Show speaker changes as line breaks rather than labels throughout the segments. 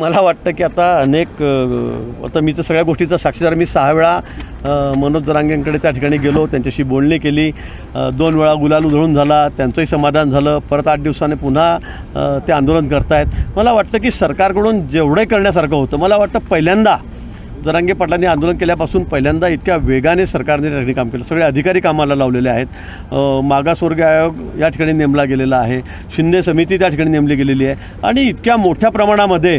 मला वाटतं की आता अनेक आता मी तर सगळ्या गोष्टीचा साक्षीदार. मी सहा वेळा मनोज जरांगेंकडे त्या ठिकाणी गेलो त्यांच्याशी बोलणी केली. दोन वेळा गुलाल उधळून झाला त्यांचंही समाधान झालं. परत आठ दिवसाने पुन्हा ते आंदोलन करतायत. मला वाटतं की सरकारकडून जेवढे करण्यासारखं होतं मला वाटतं पहिल्यांदा जरांगे पाटलांनी आंदोलन केल्यापासून पहिल्यांदा इतक्या वेगाने सरकारने त्या ठिकाणी काम केलं. सगळे अधिकारी कामाला लावलेले आहेत. मागासवर्ग मागासवर्गीय आयोग या ठिकाणी नेमला गेलेला आहे. शिंदे समिती त्या ठिकाणी नेमली गेलेली आहे. आणि इतक्या मोठ्या प्रमाणामध्ये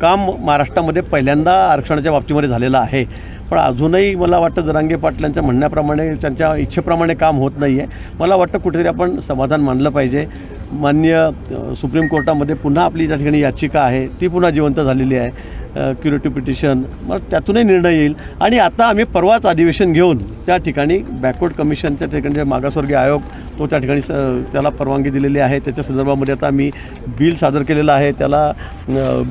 काम महाराष्ट्रामध्ये पहिल्यांदा आरक्षणाच्या बाबतीमध्ये झालेलं आहे. पण अजूनही मला वाटतं जरांगे पाटलांच्या म्हणण्याप्रमाणे त्यांच्या इच्छेप्रमाणे काम होत नाही आहे मला वाटतं कुठेतरी आपण समाधान मानलं पाहिजे. मान्य सुप्रीम कोर्टामध्ये पुन्हा आपली त्या ठिकाणी याचिका आहे. ती पुन्हा जिवंत झालेली आहे. क्युरेटिव्ह पिटिशन मग त्यातूनही निर्णय येईल. आणि आता आम्ही परवाच अधिवेशन घेऊन त्या ठिकाणी बॅकवर्ड कमिशनच्या ठिकाणी जे मागासवर्गीय आयोग तो त्या ठिकाणी स त्याला परवानगी दिलेली आहे. त्याच्या संदर्भामध्ये आता आम्ही बिल सादर केलेलं आहे. त्याला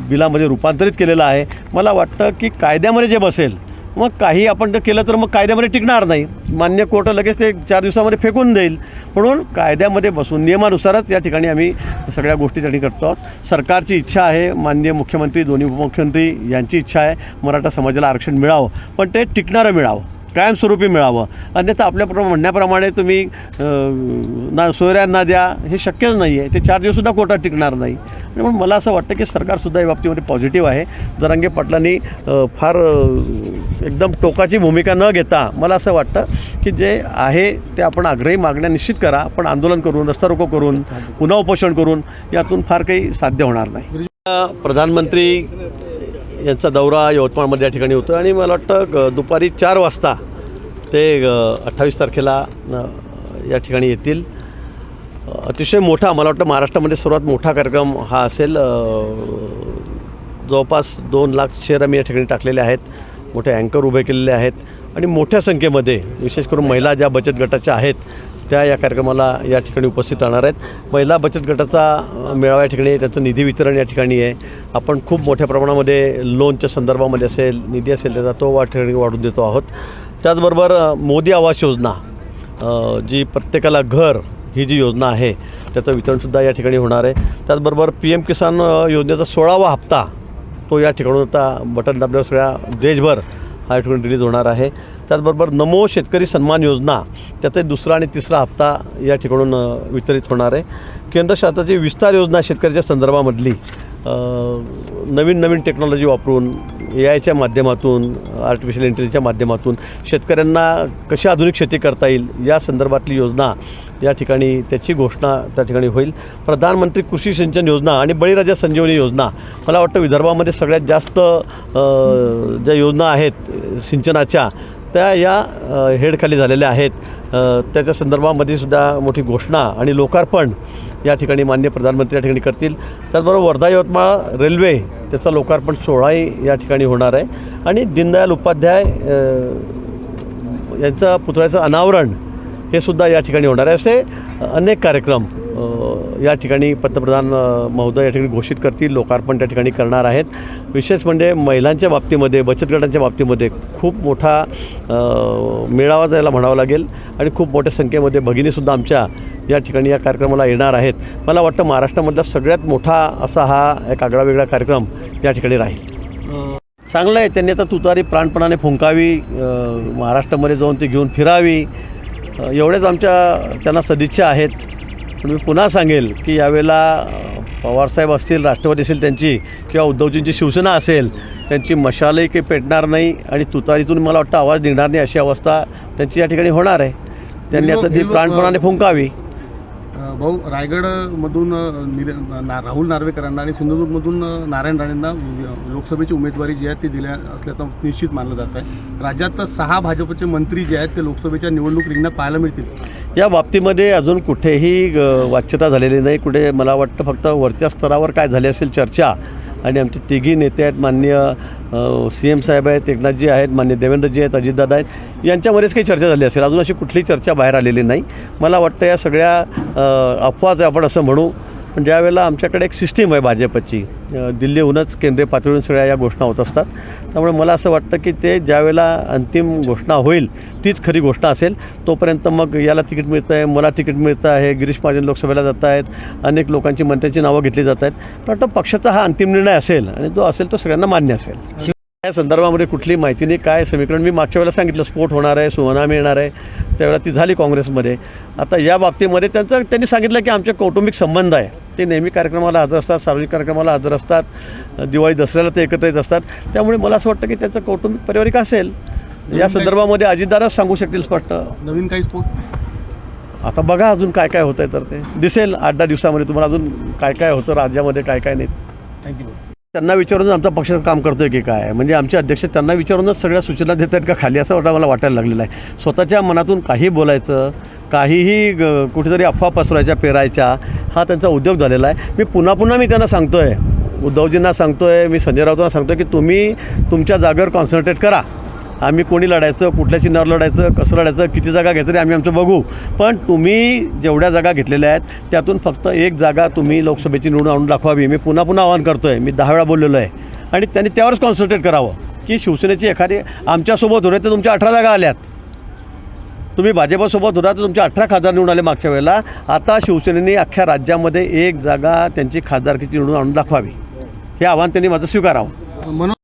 बिलामध्ये रूपांतरित केलेलं आहे. मला वाटतं की कायद्यामध्ये जे बसेल मग काही आपण जर केलं तर मग कायद्यामध्ये टिकणार नाही. मान्य कोर्ट लगेच ते चार दिवसामध्ये फेकून देईल. म्हणून कायद्यामध्ये बसून नियमानुसारच या ठिकाणी आम्ही सगळ्या गोष्टी त्या ठिकाणी करतो आहोत. सरकारची इच्छा आहे मान्य मुख्यमंत्री दोन्ही उपमुख्यमंत्री यांची इच्छा आहे मराठा समाजाला आरक्षण मिळावं. पण ते टिकणारं मिळावं. कायमस्वरूपी मिळावं. अन्यथा आपल्या प्र- म्हणण्याप्रमाणे तुम्ही ना सोयऱ्यांना द्या हे शक्यच नाही आहे ते चार दिवससुद्धा कोर्टात टिकणार नाही. आणि म्हणून मला असं वाटतं की सरकारसुद्धा या बाबतीमध्ये पॉझिटिव्ह आहे. जरांगे पाटलांनी फार एकदम टोकाची भूमिका न घेता मला असं वाटतं की जे आहे ते आपण आग्रही मागण्या निश्चित करा. पण आंदोलन करून रस्ता रोको करून पुन्हा उपोषण करून यातून फार काही साध्य होणार नाही. प्रधानमंत्री यांचा दौरा यवतमाळमध्ये या ठिकाणी होतो आणि मला वाटतं ग- दुपारी चार वाजता ते अठ्ठावीस तारखेला या ठिकाणी येतील. अतिशय मोठा मला वाटतं महाराष्ट्रामध्ये सर्वात मोठा कार्यक्रम हा असेल. जवळपास दोन लाख शेअर आम्ही या ठिकाणी टाकलेले आहेत. मोठे अँकर उभे केलेले आहेत. आणि मोठ्या संख्येमध्ये विशेष करून महिला ज्या बचत गटाच्या आहेत त्या या कार्यक्रमाला या ठिकाणी उपस्थित राहणार आहेत. महिला बचत गटाचा मेळावा या ठिकाणी त्याचं निधी वितरण या ठिकाणी आहे. आपण खूप मोठ्या प्रमाणामध्ये लोनच्या संदर्भामध्ये असेल निधी असेल त्याचा तो या ठिकाणी वाढून देतो आहोत. त्याचबरोबर मोदी आवास योजना जी प्रत्येकाला घर ही जी योजना आहे त्याचं वितरणसुद्धा या ठिकाणी होणार आहे. त्याचबरोबर पी एम किसान योजनेचा सोळावा हप्ता तो या ठिकाणून आता बटन दाबल्यावर सगळ्या देशभर हा या ठिकाणी रिलीज होणार आहे. त्याचबरोबर नमो शेतकरी सन्मान योजना त्याचा दुसरा आणि तिसरा हप्ता या ठिकाणून वितरित होणार आहे. केंद्र शासनाची विस्तार योजना शेतकऱ्याच्या संदर्भामधली नवीन नवीन टेक्नॉलॉजी वापरून ए आयच्या माध्यमातून आर्टिफिशियल इंटेलिजन्सच्या माध्यमातून शेतकऱ्यांना कशी आधुनिक शेती करता येईल या संदर्भातली योजना या ठिकाणी त्याची घोषणा त्या ठिकाणी होईल. प्रधानमंत्री कृषी सिंचन योजना आणि बळीराजा संजीवनी योजना मला वाटतं विदर्भामध्ये सगळ्यात जास्त ज्या योजना आहेत सिंचनाच्या त्या या हेडखाली झालेल्या आहेत. त्याच्या संदर्भामध्ये सुद्धा मोठी घोषणा आणि लोकार्पण या ठिकाणी मान्य प्रधानमंत्री या ठिकाणी करतील. त्याचबरोबर वर्धा यवतमाळ रेल्वे त्याचा लोकार्पण सोहळाही या ठिकाणी होणार आहे. आणि दीनदयाल उपाध्याय अ, यांचं पुतळ्याचं अनावरण हे सुद्धा या ठिकाणी होणार आहे. असे अनेक कार्यक्रम या ठिकाणी पंतप्रधान महोदय या ठिकाणी घोषित करतील लोकार्पण त्या ठिकाणी करणार आहेत. विशेष म्हणजे महिलांच्या बाबतीमध्ये बचत गटांच्या बाबतीमध्ये खूप मोठा मेळावा जायला म्हणावं लागेल आणि खूप मोठ्या संख्येमध्ये भगिनीसुद्धा आमच्या या ठिकाणी या कार्यक्रमाला येणार आहेत. मला वाटतं महाराष्ट्रामधला सगळ्यात मोठा असा हा एक आगळावेगळा कार्यक्रम या ठिकाणी राहील. चांगलं आहे त्यांनी आता तुतारी प्राणपणाने फुंकावी महाराष्ट्रामध्ये जाऊन ती घेऊन फिरावी. एवढ्याच आमच्या त्यांना सदिच्छा आहेत. पण मी पुन्हा सांगेल की यावेळेला पवारसाहेब असतील राष्ट्रवादी असेल त्यांची किंवा उद्धवजींची शिवसेना असेल त्यांची मशालही काही पेटणार नाही आणि तुतारीतून मला वाटतं आवाज निघणार नाही अशी अवस्था त्यांची या ठिकाणी होणार आहे. त्यांनी आता ती प्राणपणाने फुंकावी.
भाऊ रायगडमधून ना राहुल नार्वेकरांना आणि सिंधुदुर्गमधून नारायण राणेंना लोकसभेची उमेदवारी जी आहे ती दिल्या असल्याचं निश्चित मानलं जात आहे. राज्यात सहा भाजपचे मंत्री जे आहेत ते लोकसभेच्या निवडणूक रिंगणात पाहायला मिळतील.
या बाबतीमध्ये अजून कुठेही वाच्यता झालेली नाही. कुठे मला वाटतं फक्त वरच्या स्तरावर काय झाली असेल चर्चा आणि आमचे तिघी नेते आहेत मान्य सी एम साहेब आहेत एकनाथजी आहेत मान्य देवेंद्रजी आहेत अजितदादा आहेत. यांच्यामध्येच काही चर्चा झाली असेल. अजून अशी कुठलीही चर्चा बाहेर आलेली नाही. मला वाटतं या सगळ्या अफवाच आपण असं म्हणू पण ज्यावेळेला आमच्याकडे एक सिस्टीम आहे भाजपची दिल्लीहूनच केंद्रीय पातळीवरून सगळ्या या घोषणा होत असतात. त्यामुळे मला असं वाटतं की ते ज्यावेळेला अंतिम घोषणा होईल तीच खरी घोषणा असेल तोपर्यंत मग याला तिकीट मिळतं आहे मला तिकीट मिळतं आहे गिरीश महाजन लोकसभेला जात आहेत अनेक लोकांची मंत्र्यांची नावं घेतली जात आहेत. पण वाटतं पक्षाचा हा अंतिम निर्णय असेल आणि जो असेल तो सगळ्यांना मान्य असेल. या संदर्भामध्ये कुठली माहिती नाही. काय समीकरण? मी मागच्या वेळेला सांगितलं स्फोट होणार आहे सुनामी येणार आहे. त्यावेळेला ती झाली काँग्रेसमध्ये. आता या बाबतीमध्ये त्यांचं त्यांनी सांगितलं की आमचे कौटुंबिक संबंध आहे. ते नेहमी कार्यक्रमाला हजर असतात सार्वजनिक कार्यक्रमाला हजर असतात दिवाळी दसऱ्याला ते एकत्र येत असतात. त्यामुळे मला असं वाटतं की त्यांचं कौटुंबिक पारिवारिक असेल. या संदर्भामध्ये अजितदारच सांगू शकतील स्पष्ट
नवीन काही स्फोट
आता बघा अजून काय काय होतं आहे तर ते. दिसेल आठ दहा दिवसामध्ये तुम्हाला अजून काय काय होतं राज्यामध्ये काय काय नाही.
थँक्यू
त्यांना विचारूनच आमचा पक्ष काम करतोय की काय? म्हणजे आमचे अध्यक्ष त्यांना विचारूनच सगळ्या सूचना देत आहेत का खाली? असं वाटा मला वाटायला लागलेलं आहे. स्वतःच्या मनातून काही बोलायचं काहीही ग- कुठेतरी अफवा पसरायच्या पेरायच्या हा त्यांचा उद्योग झालेला आहे. मी पुन्हा पुन्हा मी त्यांना सांगतोय. उद्धवजींना सांगतोय मी संजय राऊतांना सांगतोय की तुम्ही तुमच्या जागेवर कॉन्सन्ट्रेट करा. आम्ही कोणी लढायचं कुठल्या चिन्हावर लढायचं कसं लढायचं किती जागा घ्यायचं ते आम्ही आमचं बघू. पण तुम्ही जेवढ्या जागा घेतलेल्या आहेत त्यातून फक्त एक जागा तुम्ही लोकसभेची निवडून आणून दाखवावी. मी पुन्हा पुन्हा आवाहन करतो आहे मी दहा वेळा बोललेलो आहे. आणि त्यांनी त्यावरच कॉन्सन्ट्रेट करावं की शिवसेनेची एखादी आमच्यासोबत होते तर तुमच्या अठरा जागा आल्यात. तुम्ही भाजपासोबत होता तर तुमच्या अठरा खासदार निवडून आले मागच्या वेळेला. आता शिवसेनेने अख्ख्या राज्यामध्ये एक जागा त्यांची खासदारकीची निवडून आणून दाखवावी. हे आव्हान त्यांनी माझं स्वीकारावं.
म्हणून